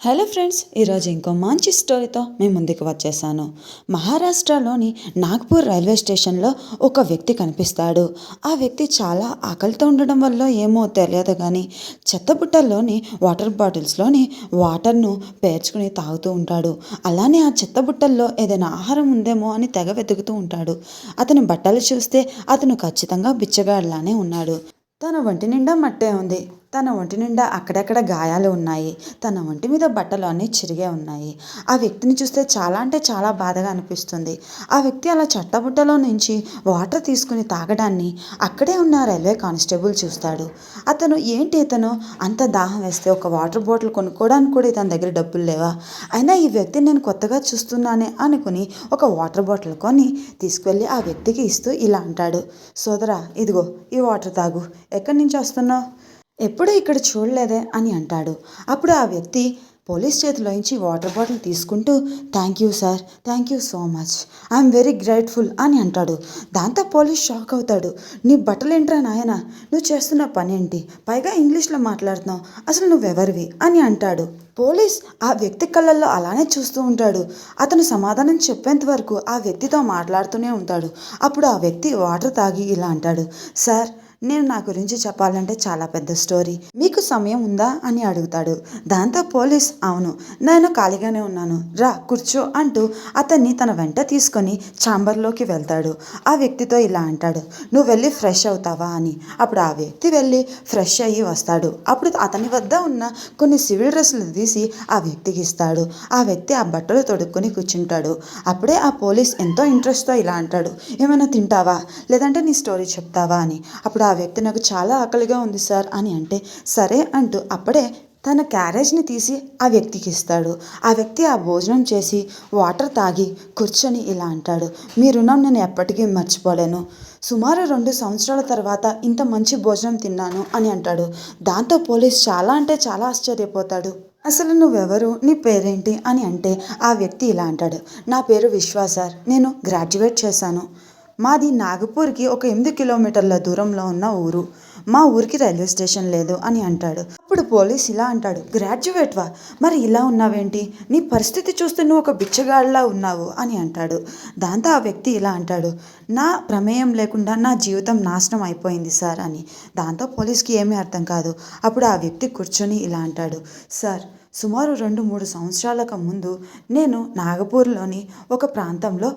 Hello friends ఈరోజు ఇంకో మంచి స్టోరీతో మేము ముందుకు వచ్చేసాను. మహారాష్ట్రలోని నాగ్పూర్ రైల్వే స్టేషన్లో ఒక వ్యక్తి కనిపిస్తాడు. ఆ వ్యక్తి చాలా ఆకలితో ఉండడం వల్ల ఏమో తెలియదు కానీ చెత్తబుట్టల్లోని వాటర్ బాటిల్స్లోని వాటర్ను పేర్చుకుని తాగుతూ ఉంటాడు. అలానే ఆ చెత్తబుట్టల్లో ఏదైనా ఆహారం ఉందేమో అని తెగ వెతుకుతూ ఉంటాడు. అతని బట్టలు చూస్తే అతను ఖచ్చితంగా బిచ్చగాడిలానే ఉన్నాడు. తన ఒంటి నిండా మట్టే ఉంది. తన ఒంటి నిండా అక్కడక్కడ గాయాలు ఉన్నాయి. తన ఒంటి మీద బట్టలు అన్నీ చిరిగే ఉన్నాయి. ఆ వ్యక్తిని చూస్తే చాలా అంటే చాలా బాధగా అనిపిస్తుంది. ఆ వ్యక్తి అలా చట్టబుట్టలో నుంచి వాటర్ తీసుకుని తాగడాన్ని అక్కడే ఉన్న రైల్వే కానిస్టేబుల్ చూస్తాడు. అతను ఏంటి ఇతను? అంత దాహం వేస్తే ఒక వాటర్ బాటిల్ కొనుక్కోవడానికి కూడా ఇతని దగ్గర డబ్బులు లేవా? అయినా ఈ వ్యక్తిని నేను కొత్తగా చూస్తున్నానే అనుకుని ఒక వాటర్ బాటిల్ కొని తీసుకువెళ్ళి ఆ వ్యక్తికి ఇస్తూ ఇలా అంటాడు. సోదరా ఇదిగో ఈ వాటర్ తాగు. ఎక్కడి నుంచి వస్తున్నావు? ఎప్పుడూ ఇక్కడ చూడలేదే అని అంటాడు. అప్పుడు ఆ వ్యక్తి పోలీస్ చేతిలోంచి వాటర్ బాటిల్ తీసుకుంటూ thank you sir thank you so much I'm very grateful అని అంటాడు. దాంతో పోలీస్ షాక్ అవుతాడు. నీ బట్టలు ఏంట్రా నాయన? నువ్వు చేస్తున్న పని ఏంటి పైగా ఇంగ్లీష్లో మాట్లాడుతున్నావు. అసలు నువ్వెవరివి? అని అంటాడు. పోలీస్ ఆ వ్యక్తి కళ్ళల్లో అలానే చూస్తూ ఉంటాడు. అతను సమాధానం చెప్పేంత వరకు ఆ వ్యక్తితో మాట్లాడుతూనే ఉంటాడు. అప్పుడు ఆ వ్యక్తి వాటర్ తాగి ఇలా అంటాడు. సార్ నేను నా గురించి చెప్పాలంటే చాలా పెద్ద స్టోరీ. మీకు సమయం ఉందా అని అడుగుతాడు. దాంతో పోలీస్ అవును నేను ఖాళీగానే ఉన్నాను. రా కూర్చో అంటూ అతన్ని తన వెంట తీసుకొని ఛాంబర్లోకి వెళ్తాడు. ఆ వ్యక్తితో ఇలా అంటాడు నువ్వు వెళ్ళి ఫ్రెష్ అవుతావా? అని. అప్పుడు ఆ వ్యక్తి వెళ్ళి ఫ్రెష్ అయ్యి వస్తాడు. అప్పుడు అతని వద్ద ఉన్న కొన్ని సివిల్ డ్రెస్సులు తీసి ఆ వ్యక్తికి ఇస్తాడు. ఆ వ్యక్తి ఆ బట్టలు తొడుక్కొని కూర్చుంటాడు. అప్పుడే ఆ పోలీస్ ఎంతో ఇంట్రెస్ట్తో ఇలా అంటాడు ఏమైనా తింటావా? లేదంటే నీ స్టోరీ చెప్తావా? అని. అప్పుడు ఆ వ్యక్తి నాకు చాలా ఆకలిగా ఉంది సార్ అని అంటే సరే అంటూ అప్పుడే తన క్యారేజ్ని తీసి ఆ వ్యక్తికి ఇస్తాడు. ఆ వ్యక్తి ఆ భోజనం చేసి వాటర్ తాగి కూర్చొని ఇలా అంటాడు మీ రుణం నేను ఎప్పటికీ మర్చిపోలేను. సుమారు రెండు సంవత్సరాల తర్వాత ఇంత మంచి భోజనం తిన్నాను అని అంటాడు. దాంతో పోలీస్ చాలా అంటే చాలా ఆశ్చర్యపోతాడు. అసలు నువ్వెవరు? నీ పేరేంటి? అని అంటే ఆ వ్యక్తి ఇలా అంటాడు. నా పేరు విశ్వా సార్. నేను గ్రాడ్యుయేట్ చేశాను. మాది నాగపూర్కి ఒక ఎనిమిది కిలోమీటర్ల దూరంలో ఉన్న ఊరు. మా ఊరికి రైల్వే స్టేషన్ లేదు అని అంటాడు. అప్పుడు పోలీస్ ఇలా అంటాడు గ్రాడ్యుయేట్వా? మరి ఇలా ఉన్నావేంటి? నీ పరిస్థితి చూస్తే నువ్వు ఒక బిచ్చగాడిలా ఉన్నావు అని అంటాడు. దాంతో ఆ వ్యక్తి ఇలా అంటాడు నా ప్రమేయం లేకుండా నా జీవితం నాశనం అయిపోయింది సార్ అని. దాంతో పోలీస్కి ఏమీ అర్థం కాదు. అప్పుడు ఆ వ్యక్తి కూర్చొని ఇలా అంటాడు సార్ సుమారు రెండు మూడు సంవత్సరాలకు ముందు నేను నాగపూర్లోని ఒక ప్రాంతంలో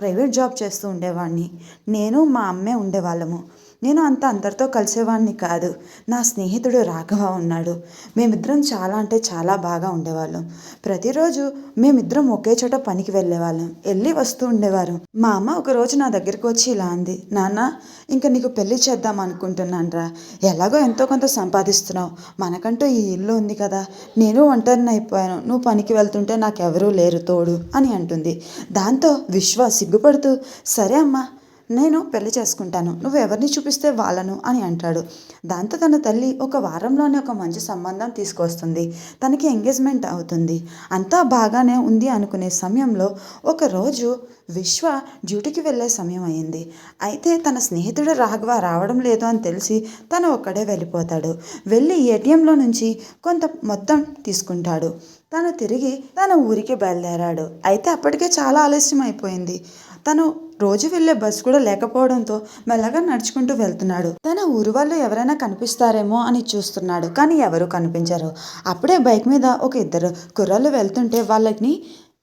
ప్రైవేట్ జాబ్ చేస్తూ ఉండేవాడిని. నేను మా అమ్మే ఉండేవాళ్ళము. నేను అంత అందరితో కలిసేవాడిని కాదు. నా స్నేహితుడు రాఘవ ఉన్నాడు. మేమిద్దరం చాలా అంటే చాలా బాగా ఉండేవాళ్ళం. ప్రతిరోజు మేమిద్దరం ఒకే చోట పనికి వెళ్ళేవాళ్ళం. వెళ్ళి వస్తూ ఉండేవారు. మా అమ్మ ఒకరోజు నా దగ్గరికి వచ్చి ఇలా అంది నాన్న ఇంకా నీకు పెళ్ళి చేద్దాం అనుకుంటున్నాను రా ఎలాగో ఎంతో కొంత సంపాదిస్తున్నావు. మనకంటూ ఈ ఇల్లు ఉంది కదా. నేను ఒంటరిని అయిపోయాను. నువ్వు పనికి వెళ్తుంటే నాకు ఎవరూ లేరు తోడు అని అంటుంది. దాంతో విశ్వ సిగ్గుపడుతూ సరే అమ్మా నేను పెళ్ళి చేసుకుంటాను నువ్వు ఎవరిని చూపిస్తే వాళ్ళను అని అంటాడు. దాంతో తన తల్లి ఒక వారంలోనే ఒక మంచి సంబంధం తీసుకొస్తుంది. తనకి ఎంగేజ్మెంట్ అవుతుంది. అంతా బాగానే ఉంది అనుకునే సమయంలో ఒకరోజు విశ్వ డ్యూటీకి వెళ్ళే సమయం అయింది. అయితే తన స్నేహితుడు రాఘవ రావడం లేదు అని తెలిసి తను ఒక్కడే వెళ్ళిపోతాడు. వెళ్ళి ఏటీఎంలో నుంచి కొంత మొత్తం తీసుకుంటాడు. తను తిరిగి తన ఊరికి బయలుదేరాడు. అయితే అప్పటికే చాలా ఆలస్యం అయిపోయింది తను రోజు వెళ్ళే బస్సు కూడా లేకపోవడంతో మెల్లగా నడుచుకుంటూ వెళ్తున్నాడు. తన ఊరు వాళ్ళు ఎవరైనా కనిపిస్తారేమో అని చూస్తున్నాడు. కానీ ఎవరు కనిపించరు. అప్పుడే బైక్ మీద ఒక ఇద్దరు కుర్రాళ్ళు వెళ్తుంటే వాళ్ళని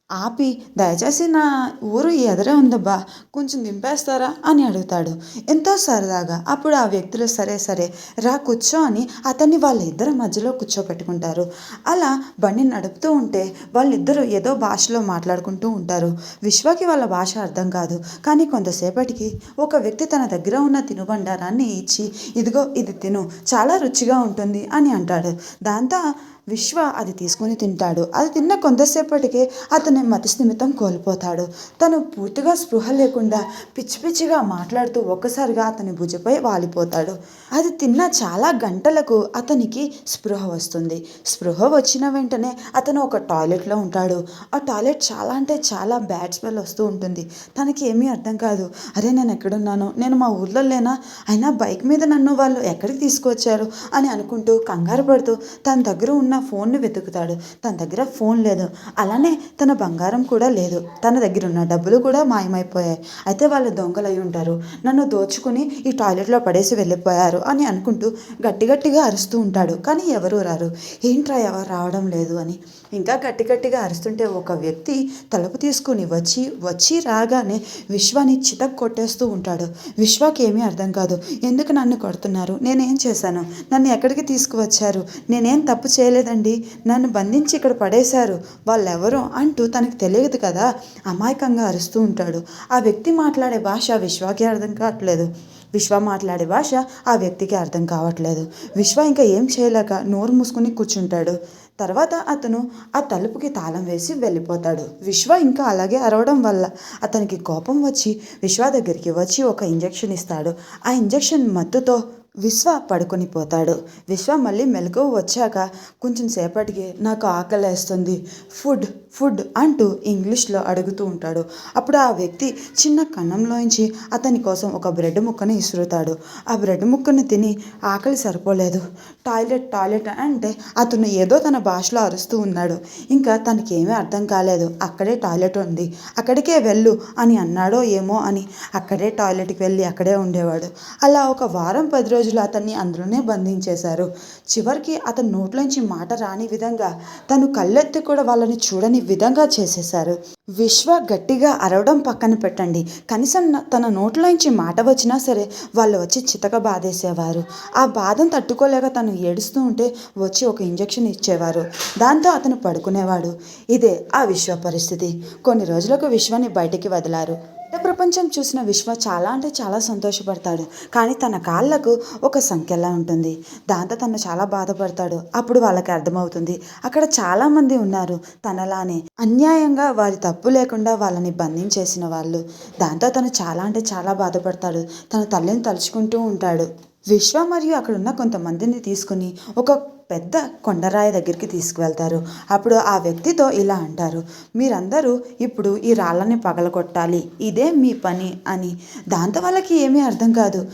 ఆపి దయచేసి నా ఊరు ఎదురే ఉందబ్బా కొంచెం దింపేస్తారా అని అడుగుతాడు. ఎంతో సరదాగా అప్పుడు ఆ వ్యక్తులు సరే సరే రా కూర్చో అని అతన్ని వాళ్ళిద్దరి మధ్యలో కూర్చోపెట్టుకుంటారు. అలా బండి నడుపుతూ ఉంటే వాళ్ళిద్దరూ ఏదో భాషలో మాట్లాడుకుంటూ ఉంటారు. విశ్వకి వాళ్ళ భాష అర్థం కాదు. కానీ కొంతసేపటికి ఒక వ్యక్తి తన దగ్గర ఉన్న తినుబండారాన్ని ఇచ్చి ఇదిగో ఇది తిను చాలా రుచిగా ఉంటుంది అని అంటాడు. దాంతో విశ్వ అది తీసుకుని తింటాడు. అది తిన్న కొంతసేపటికే అతని మతిస్థిమితం కోల్పోతాడు. తను పూర్తిగా స్పృహ లేకుండా పిచ్చి పిచ్చిగా మాట్లాడుతూ ఒక్కసారిగా అతని భుజపై వాలిపోతాడు. అది తిన్న చాలా గంటలకు అతనికి స్పృహ వస్తుంది. స్పృహ వచ్చిన వెంటనే అతను ఒక టాయిలెట్లో ఉంటాడు. ఆ టాయిలెట్ చాలా అంటే చాలా బ్యాడ్ స్మెల్ వస్తూ ఉంటుంది. తనకి ఏమీ అర్థం కాదు. అరే నేను ఎక్కడున్నాను? నేను మా ఊర్లో లేనా? అయినా బైక్ మీద నన్ను వాళ్ళు ఎక్కడికి తీసుకొచ్చారు? అని అనుకుంటూ కంగారు పడుతూ తన దగ్గర ఉన్న నా ఫోన్ని వెతుకుతాడు. తన దగ్గర ఫోన్ లేదు. అలానే తన బంగారం కూడా లేదు. తన దగ్గర ఉన్న డబ్బులు కూడా మాయమైపోయాయి. అయితే వాళ్ళు దొంగలు అయి ఉంటారు. నన్ను దోచుకుని ఈ టాయిలెట్లో పడేసి వెళ్ళిపోయారు అని అనుకుంటూ గట్టి గట్టిగా అరుస్తూ ఉంటాడు. కానీ ఎవరూ రారు. ఏంట్రా ఎవరు రావడం లేదు అని. ఇంకా గట్టి గట్టిగా అరుస్తుంటే ఒక వ్యక్తి తలుపు తీసుకుని వచ్చి వచ్చి రాగానే విశ్వాని చితక్ కొట్టేస్తూ ఉంటాడు. విశ్వాకి ఏమీ అర్థం కాదు. ఎందుకు నన్ను కొడుతున్నారు? నేనేం చేశాను? నన్ను ఎక్కడికి తీసుకువచ్చారు? నేనేం తప్పు చేయలేదు చేయలేదండి నన్ను బంధించి ఇక్కడ పడేశారు. వాళ్ళెవరో అంటూ తనకు తెలియదు కదా. అమాయకంగా అరుస్తూ ఉంటాడు. ఆ వ్యక్తి మాట్లాడే భాష విశ్వాకి అర్థం కావట్లేదు. విశ్వ మాట్లాడే భాష ఆ వ్యక్తికి అర్థం కావట్లేదు. విశ్వ ఇంకా ఏం చేయలేక నోరు మూసుకుని కూర్చుంటాడు. తర్వాత అతను ఆ తలుపుకి తాళం వేసి వెళ్ళిపోతాడు. విశ్వ ఇంకా అలాగే అరవడం వల్ల అతనికి కోపం వచ్చి విశ్వ దగ్గరికి వచ్చి ఒక ఇంజెక్షన్ ఇస్తాడు. ఆ ఇంజెక్షన్ మత్తుతో విశ్వ పడుకొని పోతాడు. విశ్వ మళ్ళీ మెలకువ వచ్చాక కొంచెం సేపటికి నాకు ఆకలేస్తుంది. ఫుడ్ ఫుడ్ అంటూ ఇంగ్లీష్లో అడుగుతూ ఉంటాడు. అప్పుడు ఆ వ్యక్తి చిన్న కన్నంలోంచి అతని కోసం ఒక బ్రెడ్ ముక్కను ఇసురుతాడు ఆ బ్రెడ్ ముక్కను తిని ఆకలి సరిపోలేదు. టాయిలెట్ టాయిలెట్ అంటే అతను ఏదో తన భాషలో అరుస్తూ ఉన్నాడు. ఇంకా తనకి ఏమీ అర్థం కాలేదు. అక్కడే టాయిలెట్ ఉంది. అక్కడికే వెళ్ళు అని అన్నాడో ఏమో అని అక్కడే టాయిలెట్కి వెళ్ళి అక్కడే ఉండేవాడు. అలా ఒక వారం పది రోజులు అతన్ని అందులోనే బంధించేశారు. చివరికి అతని నోట్లోంచి మాట రాని విధంగా తను కళ్ళెత్తి కూడా వాళ్ళని చూడని విధంగా చేసేశారు. విశ్వ గట్టిగా అరవడం పక్కన పెట్టండి. కనీసం తన నోట్లోంచి మాట వచ్చినా సరే వాళ్ళు వచ్చి చితక బాధేసేవారు. ఆ బాధను తట్టుకోలేక తను ఏడుస్తూ ఉంటే వచ్చి ఒక ఇంజెక్షన్ ఇచ్చేవారు. దాంతో అతను పడుకునేవాడు. ఇదే ఆ విశ్వ పరిస్థితి. కొన్ని రోజులకు విశ్వాన్ని బయటికి వదిలారు. ప్రపంచం చూసిన విశ్వ చాలా అంటే చాలా సంతోషపడతాడు. కానీ తన కాళ్ళకు ఒక సంఖ్యలా ఉంటుంది. దాంతో తను చాలా బాధపడతాడు. అప్పుడు వాళ్ళకి అర్థమవుతుంది. అక్కడ చాలామంది ఉన్నారు. తనలానే అన్యాయంగా వారి తప్పు లేకుండా వాళ్ళని బంధించేసిన వాళ్ళు. దాంతో తను చాలా అంటే చాలా బాధపడతాడు. తన తల్లిని తలుచుకుంటూ ఉంటాడు. విశ్వ మరియు అక్కడున్న కొంతమందిని తీసుకుని ఒక పెద్ద కొండరాయి దగ్గరికి తీసుకువెళ్తారు. అప్పుడు ఆ వ్యక్తితో ఇలా అంటారు మీరందరూ ఇప్పుడు ఈ రాళ్ళని పగలగొట్టాలి. ఇదే మీ పని అని. దాంతో వాళ్ళకి ఏమీ అర్థం కాదు.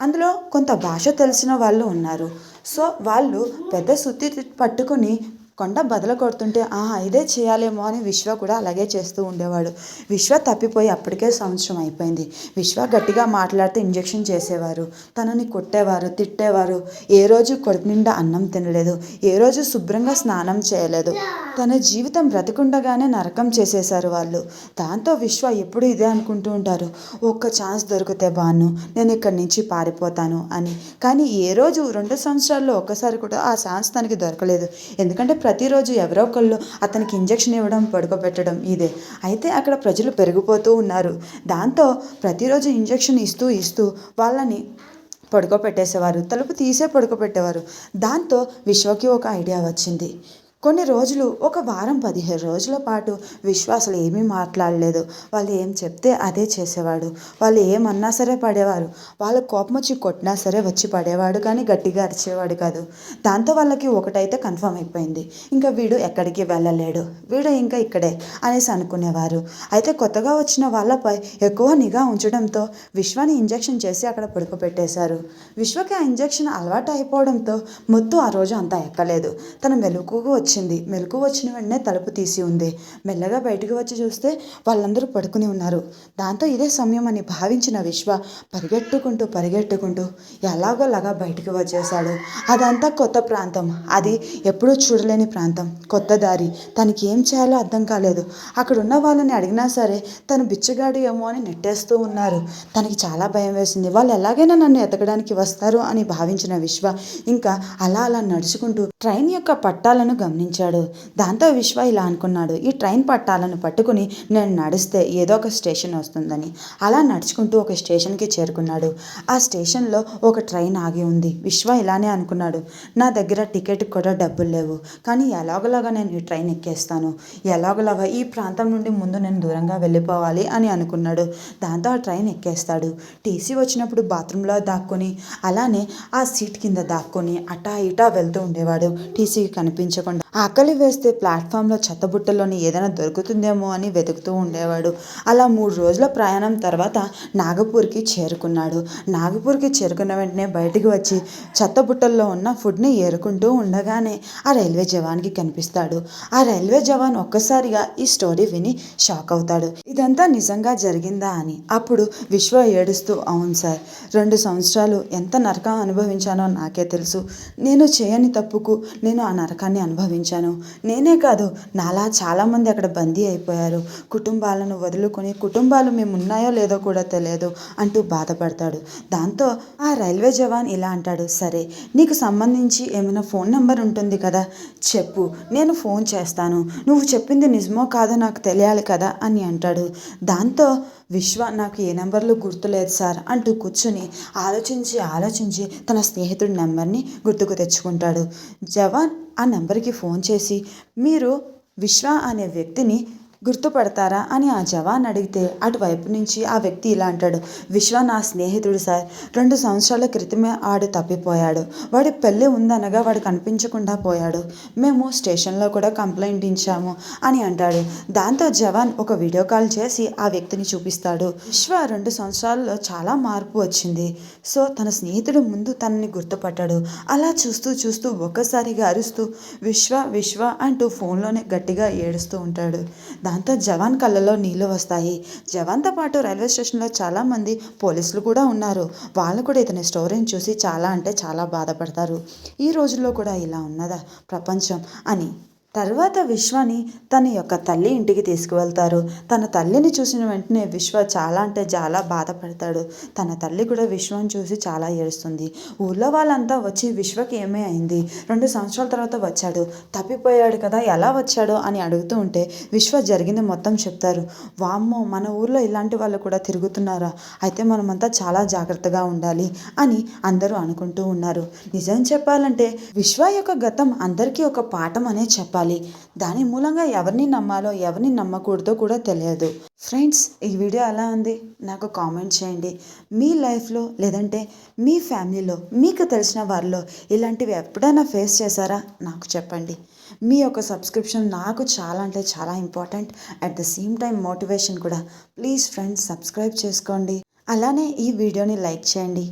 అందులో కొంత భాష తెలిసిన వాళ్ళు ఉన్నారు. సో వాళ్ళు పెద్ద సుత్తి పట్టుకుని కొండ బదల కొడుతుంటే ఆహా ఇదే చేయాలేమో అని విశ్వ కూడా అలాగే చేస్తూ ఉండేవాడు. విశ్వ తప్పిపోయి అప్పటికే సంవత్సరం అయిపోయింది. విశ్వ గట్టిగా మాట్లాడితే ఇంజెక్షన్ చేసేవారు. తనని కొట్టేవారు తిట్టేవారు. ఏ రోజు కడుపు నిండా అన్నం తినలేదు. ఏ రోజు శుభ్రంగా స్నానం చేయలేదు. తన జీవితం బ్రతికుండగానే నరకం చేసేశారు వాళ్ళు. దాంతో విశ్వ ఎప్పుడు ఇదే అనుకుంటూ ఉంటారు. ఒక్క ఛాన్స్ దొరికితే బాను నేను ఇక్కడి నుంచి పారిపోతాను అని. కానీ ఏ రోజు రెండు సంవత్సరాల్లో ఒక్కసారి కూడా ఆ ఛాన్స్ తనకి దొరకలేదు. ఎందుకంటే ప్రతిరోజు ఎవరో ఒకళ్ళు అతనికి ఇంజెక్షన్ ఇవ్వడం పడుకోబెట్టడం ఇదే. అయితే అక్కడ ప్రజలు పెరిగిపోతూ ఉన్నారు. దాంతో ప్రతిరోజు ఇంజెక్షన్ ఇస్తూ ఇస్తూ వాళ్ళని పడుకోబెట్టేసేవారు. తలుపు తీసే పడుకోబెట్టేవారు. దాంతో విశ్వకి ఒక ఐడియా వచ్చింది. కొన్ని రోజులు ఒక వారం పదిహేను రోజుల పాటు విశ్వాసులు ఏమీ మాట్లాడలేదు. వాళ్ళు ఏం చెప్తే అదే చేసేవాడు. వాళ్ళు ఏమన్నా సరే పడేవారు. వాళ్ళ కోపం వచ్చి కొట్టినా సరే వచ్చి పడేవాడు కానీ గట్టిగా అరిచేవాడు కాదు. దాంతో వాళ్ళకి ఒకటైతే కన్ఫర్మ్ అయిపోయింది. ఇంకా వీడు ఎక్కడికి వెళ్ళలేడు. వీడు ఇంకా ఇక్కడే అనేసి అనుకునేవారు. అయితే కొత్తగా వచ్చిన వాళ్ళపై ఎక్కువ నిఘా ఉంచడంతో విశ్వాన్ని ఇంజెక్షన్ చేసి అక్కడ పడుకోబెట్టేశారు విశ్వకి ఆ ఇంజెక్షన్ అలవాటు అయిపోవడంతో మొత్తం ఆ రోజు అంతా ఎక్కలేదు. తన వచ్చి వచ్చింది మెలకు వచ్చిన వెంటనే తలుపు తీసి ఉంది. మెల్లగా బయటకు వచ్చి చూస్తే వాళ్ళందరూ పడుకుని ఉన్నారు. దాంతో ఇదే సమయం అని భావించిన విశ్వ పరిగెట్టుకుంటూ పరిగెట్టుకుంటూ ఎలాగోలాగా బయటకు వచ్చేసాడు అదంతా కొత్త ప్రాంతం. అది ఎప్పుడూ చూడలేని ప్రాంతం. కొత్త దారి. తనకి ఏం చేయాలో అర్థం కాలేదు. అక్కడ ఉన్న వాళ్ళని అడిగినా సరే తను బిచ్చగాడు ఏమో అని నెట్టేస్తూ ఉన్నారు. తనకి చాలా భయం వేసింది. వాళ్ళు ఎలాగైనా నన్ను ఎతకడానికి వస్తారు అని భావించిన విశ్వ ఇంకా అలా అలా నడుచుకుంటూ ట్రైన్ యొక్క పట్టాలను గమనించాడు. దాంతో విశ్వ ఇలా అనుకున్నాడు ఈ ట్రైన్ పట్టాలను పట్టుకుని నేను నడిస్తే ఏదో ఒక స్టేషన్ వస్తుందని. అలా నడుచుకుంటూ ఒక స్టేషన్కి చేరుకున్నాడు. ఆ స్టేషన్లో ఒక ట్రైన్ ఆగి ఉంది. విశ్వ ఇలానే అనుకున్నాడు నా దగ్గర టికెట్ కూడా డబ్బులు లేవు కానీ ఎలాగోలాగా నేను ఈ ట్రైన్ ఎక్కేస్తాను. ఎలాగోలాగా ఈ ప్రాంతం నుండి ముందు నేను దూరంగా వెళ్ళిపోవాలి అని అనుకున్నాడు. దాంతో ఆ ట్రైన్ ఎక్కేస్తాడు. టీసీ వచ్చినప్పుడు బాత్రూంలో దాక్కొని అలానే ఆ సీట్ కింద దాక్కొని అటా ఇటా వెళ్తూ ఉండేవాడు. టీసీకి కనిపించకుండా ఆకలి వేస్తే ప్లాట్ఫామ్లో చెత్తబుట్టలోని ఏదైనా దొరుకుతుందేమో అని వెతుకుతూ ఉండేవాడు. అలా మూడు రోజుల ప్రయాణం తర్వాత నాగపూర్కి చేరుకున్నాడు. నాగపూర్కి చేరుకున్న వెంటనే బయటికి వచ్చి చెత్తబుట్టల్లో ఉన్న ఫుడ్ని ఏరుకుంటూ ఉండగానే ఆ రైల్వే జవాన్కి కనిపిస్తాడు. ఆ రైల్వే జవాన్ ఒక్కసారిగా ఈ స్టోరీ విని షాక్ అవుతాడు. ఇదంతా నిజంగా జరిగిందా అని. అప్పుడు విశ్వ ఏడుస్తూ అవును సార్ రెండు సంవత్సరాలు ఎంత నరకం అనుభవించానో నాకే తెలుసు. నేను చేయని తప్పుకు నేను ఆ నరకాన్ని అనుభవించాను. నేనే కాదు నాలా చాలామంది అక్కడ బందీ అయిపోయారు. కుటుంబాలను వదులుకొని కుటుంబాలు మేము ఉన్నాయో లేదో కూడా తెలియదు అంటూ బాధపడతాడు. దాంతో ఆ రైల్వే జవాన్ ఇలా అంటాడు సరే నీకు సంబంధించి ఏమైనా ఫోన్ నెంబర్ ఉంటుంది కదా చెప్పు నేను ఫోన్ చేస్తాను. నువ్వు చెప్పింది నిజమో కాదో నాకు తెలియాలి కదా అని అంటాడు. దాంతో విశ్వ నాకు ఏ నెంబర్లు గుర్తులేదు సార్ అంటూ కూర్చుని ఆలోచించి ఆలోచించి తన స్నేహితుడి నెంబర్ని గుర్తుకు తెచ్చుకుంటాడు. జవాన్ ఆ నెంబర్కి ఫోన్ చేసి మీరు విశ్వ అనే వ్యక్తిని గుర్తుపడతారా అని ఆ జవాన్ అడిగితే అటువైపు నుంచి ఆ వ్యక్తి ఇలా అంటాడు విశ్వ నా స్నేహితుడు సార్. రెండు సంవత్సరాల క్రితమే ఆడు తప్పిపోయాడు. వాడి పెళ్ళి ఉందనగా వాడు కనిపించకుండా పోయాడు. మేము స్టేషన్లో కూడా కంప్లైంట్ ఇచ్చాము అని అంటాడు. దాంతో జవాన్ ఒక వీడియో కాల్ చేసి ఆ వ్యక్తిని చూపిస్తాడు. విశ్వ రెండు సంవత్సరాల్లో చాలా మార్పు వచ్చింది. సో తన స్నేహితుడు ముందు తనని గుర్తుపట్టాడు. అలా చూస్తూ చూస్తూ ఒక్కసారిగా అరుస్తూ విశ్వ విశ్వ అంటూ ఫోన్లోనే గట్టిగా ఏడుస్తూ ఉంటాడు. దాంతో జవాన్ కళ్ళలో నీళ్ళు వస్తాయి. జవాన్తో పాటు రైల్వే స్టేషన్లో చాలామంది పోలీసులు కూడా ఉన్నారు. వాళ్ళు కూడా ఇతని స్టోరీని చూసి చాలా అంటే చాలా బాధపడతారు. ఈ రోజుల్లో కూడా ఇలా ఉన్నదా? ప్రపంచం అని తర్వాత విశ్వని తన యొక్క తల్లి ఇంటికి తీసుకువెళ్తారు. తన తల్లిని చూసిన వెంటనే విశ్వ చాలా అంటే చాలా బాధపడతాడు. తన తల్లి కూడా విశ్వం చూసి చాలా ఏడుస్తుంది. ఊళ్ళో వాళ్ళంతా వచ్చి విశ్వకి ఏమీ అయింది? రెండు సంవత్సరాల తర్వాత వచ్చాడు. తప్పిపోయాడు కదా ఎలా వచ్చాడో అని అడుగుతూ ఉంటే విశ్వ జరిగింది మొత్తం చెప్తారు. వామ్మో మన ఊర్లో ఇలాంటి వాళ్ళు కూడా తిరుగుతున్నారా? అయితే మనమంతా చాలా జాగ్రత్తగా ఉండాలి అని అందరూ అనుకుంటూ ఉన్నారు. నిజం చెప్పాలంటే విశ్వ యొక్క గతం అందరికీ ఒక పాఠం అనే చెప్పాలి. దాని మూలంగా ఎవరిని నమ్మాలో ఎవరిని నమ్మకూడదో కూడా తెలియదు. ఫ్రెండ్స్ ఈ వీడియో ఎలా ఉంది? నాకు కామెంట్ చేయండి. మీ లైఫ్లో లేదంటే మీ ఫ్యామిలీలో మీకు తెలిసిన వారిలో ఇలాంటివి ఎప్పుడైనా ఫేస్ చేశారా? నాకు చెప్పండి. మీ యొక్క సబ్స్క్రిప్షన్ నాకు చాలా అంటే చాలా important. At the same time motivation కూడా. ప్లీజ్ ఫ్రెండ్స్ సబ్స్క్రైబ్ చేసుకోండి. అలానే ఈ వీడియోని లైక్ చేయండి.